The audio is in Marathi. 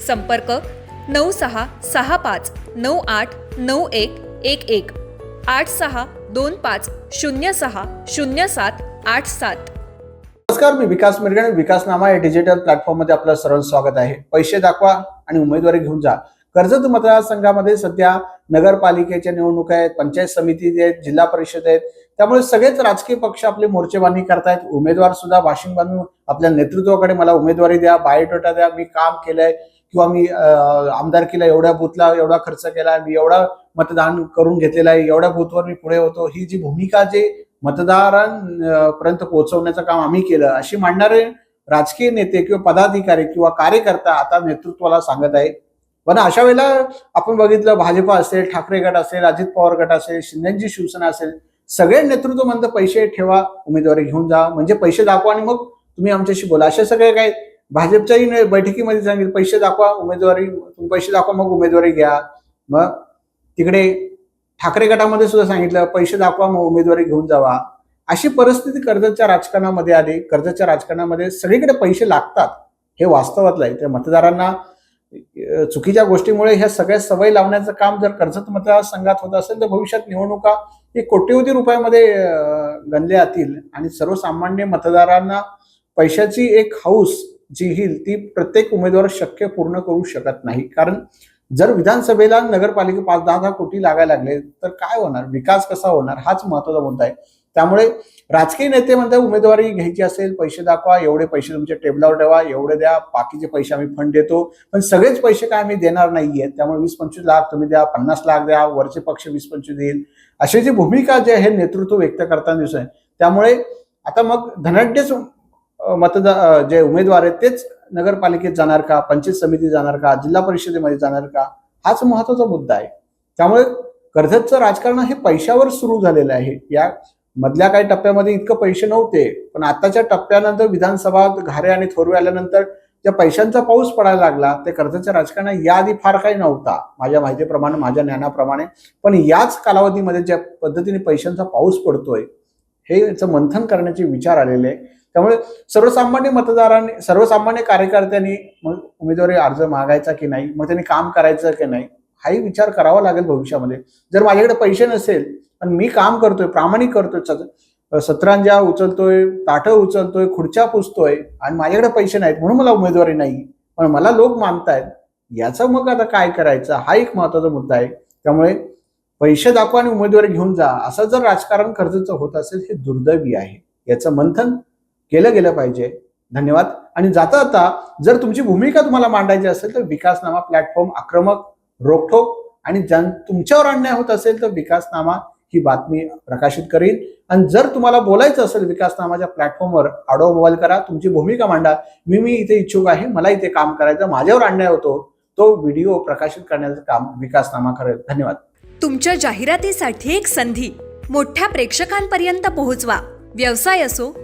संपर्क नऊ सहा सहा पाच नऊ आठ नऊ एक एक एक. आठ सहा दोन पाच शून्य सहा शून्य सात आठ सात. नमस्कार मी विकास मिरगणे. विकासनामा या डिजिटल प्लॅटफॉर्ममध्ये आपलं सर्व स्वागत आहे. पैसे दाखवा आणि उमेदवारी घेऊन जा. कर्जत मतदारसंघामध्ये सध्या नगरपालिकेच्या निवडणुका आहेत पंचायत समिती आहेत जिल्हा परिषद आहेत. त्यामुळे सगळेच राजकीय पक्ष आपली मोर्चेबांधणी करतायत. उमेदवार सुद्धा भाषण बांधून आपल्या नेतृत्वाकडे मला उमेदवारी द्या बायोडेटा द्या मी काम केलंय. किंवा मी आमदारकीला एवढ्या बूथला एवढा खर्च केला मी एवढा मतदान करून घेतलेला आहे एवढ्या बूथवर मी पुढे होतो ही जी भूमिका जे मतदारांपर्यंत पोहोचवण्याचं काम आम्ही केलं अशी मांडणारे राजकीय नेते किंवा पदाधिकारी किंवा कार्यकर्ता आता नेतृत्वाला सांगत आहे पण अशा वेळेला आपण बघितलं भाजपा असेल ठाकरे गट असेल अजित पवार गट असेल शिंदेची शिवसेना असेल सगळे नेतृत्व म्हणतं पैसे ठेवा उमेदवारी घेऊन जा म्हणजे पैसे दाखवा आणि मग तुम्ही आमच्याशी बोला असे सगळे काय भाजपच्याही बैठकीमध्ये सांगितलं पैसे दाखवा उमेदवारी तुम्ही पैसे दाखवा मग उमेदवारी घ्या. मग तिकडे ठाकरे गटामध्ये सुद्धा सांगितलं पैसे दाखवा मग उमेदवारी घेऊन जावा. अशी परिस्थिती कर्जतच्या राजकारणामध्ये आली. कर्जतच्या राजकारणामध्ये सगळीकडे पैसे लागतात. हे वास्तवातलं आहे. त्या मतदारांना चुकीच्या गोष्टीमुळे ह्या सगळ्या सवय लावण्याचं काम जर कर्जत मतदारसंघात होत असेल तर भविष्यात निवडणुका हे कोट्यवधी रुपयामध्ये गणल्या जातील. आणि सर्वसामान्य मतदारांना पैशाची एक हाऊस जी येईल ती प्रत्येक उमेदवार शक्य पूर्ण करू शकत नाही. कारण जर विधानसभेला नगरपालिका पाच दहा दहा कोटी लागायला लागले तर काय होणार? विकास कसा होणार? हाच महत्त्वाचा मुद्दा आहे. त्यामुळे राजकीय नेते म्हणतात उमेदवारी घ्यायची असेल पैसे दाखवा एवढे पैसे तुमच्या टेबलावर ठेवा एवढे द्या बाकीचे पैसे आम्ही फंड देतो. पण सगळेच पैसे काय आम्ही देणार नाहीयेत. त्यामुळे वीस पंचवीस लाख तुम्ही द्या पन्नास लाख द्या वरचे पक्ष वीस पंचवीस देईल. अशी जी भूमिका जे आहे नेतृत्व व्यक्त करताना दिसत आहे त्यामुळे आता मग धनाढ्यच मतदार जे उमेदवार आहेत तेच नगरपालिकेत जाणार का? पंचायत समिती जाणार का? जिल्हा परिषदेमध्ये जाणार का? हाच महत्त्वाचा मुद्दा आहे. त्यामुळे कर्जतचं राजकारण हे पैशावर सुरू झालेलं आहे. या मधल्या काही टप्प्यामध्ये इतकं पैसे नव्हते पण आताच्या टप्प्यानंतर विधानसभा घारे आणि थोरवे आल्यानंतर ज्या पैशांचा पाऊस पडायला लागला ते कर्जतच्या राजकारणात याआधी फार काही नव्हता माझ्या माहितीप्रमाणे माझ्या ज्ञानाप्रमाणे. पण याच कालावधीमध्ये ज्या पद्धतीने पैशांचा पाऊस पडतोय हे याचं मंथन करण्याचे विचार आलेले आहे. त्यामुळे सर्वसामान्य मतदारांनी सर्वसामान्य कार्यकर्त्यांनी मग उमेदवारी अर्ज मागायचा की नाही मग त्यांनी काम करायचं की नाही हाही विचार करावा लागेल भविष्यामध्ये. जर माझ्याकडे पैसे नसेल पण मी काम करतोय प्रामाणिक करतोय सत्रांजा उचलतोय ताटं उचलतोय खुर्च्या पुसतोय आणि माझ्याकडे पैसे नाहीत म्हणून मला उमेदवारी नाही पण मला लोक मानतायत याचं मग आता काय करायचं? हा एक महत्त्वाचा मुद्दा आहे. त्यामुळे पैसे दाखवा आणि उमेदवारी घेऊन जा. असं जर राजकारण खर्चाचं होत असेल हे दुर्दैवी आहे. याचं मंथन केलं गेलं पाहिजे. धन्यवाद. आणि जाता जाता जर तुमची भूमिका तुम्हाला मांडायची असेल तर विकासनामा प्लॅटफॉर्म आक्रमक रोखोक आणि जन तुमच्यावर अन्याय होत असेल तर विकासनामा ही बातमी प्रकाशित करील आणि जर तुम्हाला बोलायचं असेल विकासनामाच्या प्लॅटफॉर्मवर आडो मोबाईल करा तुमची भूमिका मांडा. मी मी इथे इच्छुक आहे मला इथे काम करायचं माझ्यावर अन्याय होतो तो व्हिडिओ प्रकाशित करण्याचं काम विकासनामा करेल. धन्यवाद. तुमच्या जाहिरातीसाठी एक संधी. मोठ्या प्रेक्षकांपर्यंत पोहोचवा. व्यवसाय असो